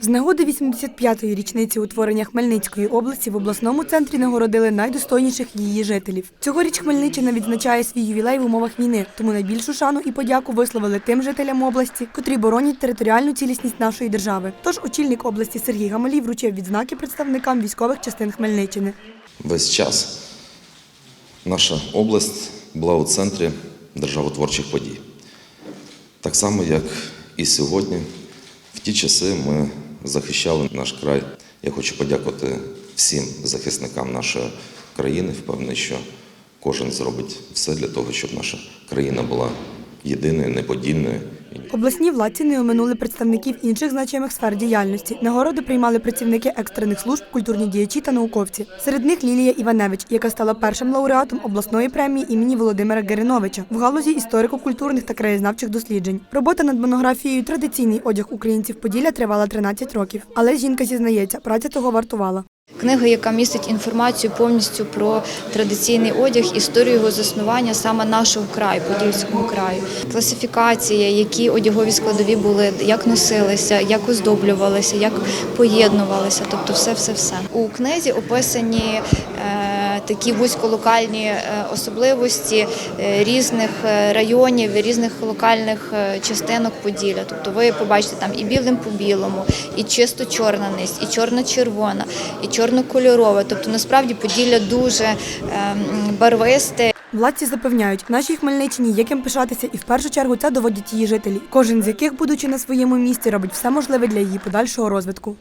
З нагоди 85-ї річниці утворення Хмельницької області в обласному центрі нагородили найдостойніших її жителів. Цьогоріч Хмельниччина відзначає свій ювілей в умовах війни, тому найбільшу шану і подяку висловили тим жителям області, котрі боронять територіальну цілісність нашої держави. Тож очільник області Сергій Гамалій вручив відзнаки представникам військових частин Хмельниччини. Весь час наша область була у центрі державотворчих подій. Так само, як і сьогодні, в ті часи ми захищали наш край. Я хочу подякувати всім захисникам нашої країни. Впевнений, що кожен зробить все для того, щоб наша країна була єдиною, неподільною. Обласні владці не оминули представників інших значимих сфер діяльності. Нагороди приймали працівники екстрених служб, культурні діячі та науковці. Серед них Лілія Іваневич, яка стала першим лауреатом обласної премії імені Володимира Гериновича в галузі історико-культурних та краєзнавчих досліджень. Робота над монографією Традиційний одяг українців Поділля тривала 13 років. Але жінка зізнається, праця того вартувала. Книга, яка містить інформацію повністю про традиційний одяг, історію його заснування саме нашого краю, Подільського краю. Класифікація, які одягові складові були, як носилися, як оздоблювалися, як поєднувалися, тобто все, все, все. У книзі описані е, такі вузьколокальні е, особливості е, різних е, районів, різних локальних частинок Поділля. Тобто ви побачите там і білим по білому, і чисто чорна низь, і чорно-червона, і чорнокольорове. Тобто насправді Поділля дуже ем, барвисте. Владці запевняють, нашій Хмельниччині є ким пишатися, і в першу чергу це доводять її жителі, кожен з яких, будучи на своєму місці, робить все можливе для її подальшого розвитку.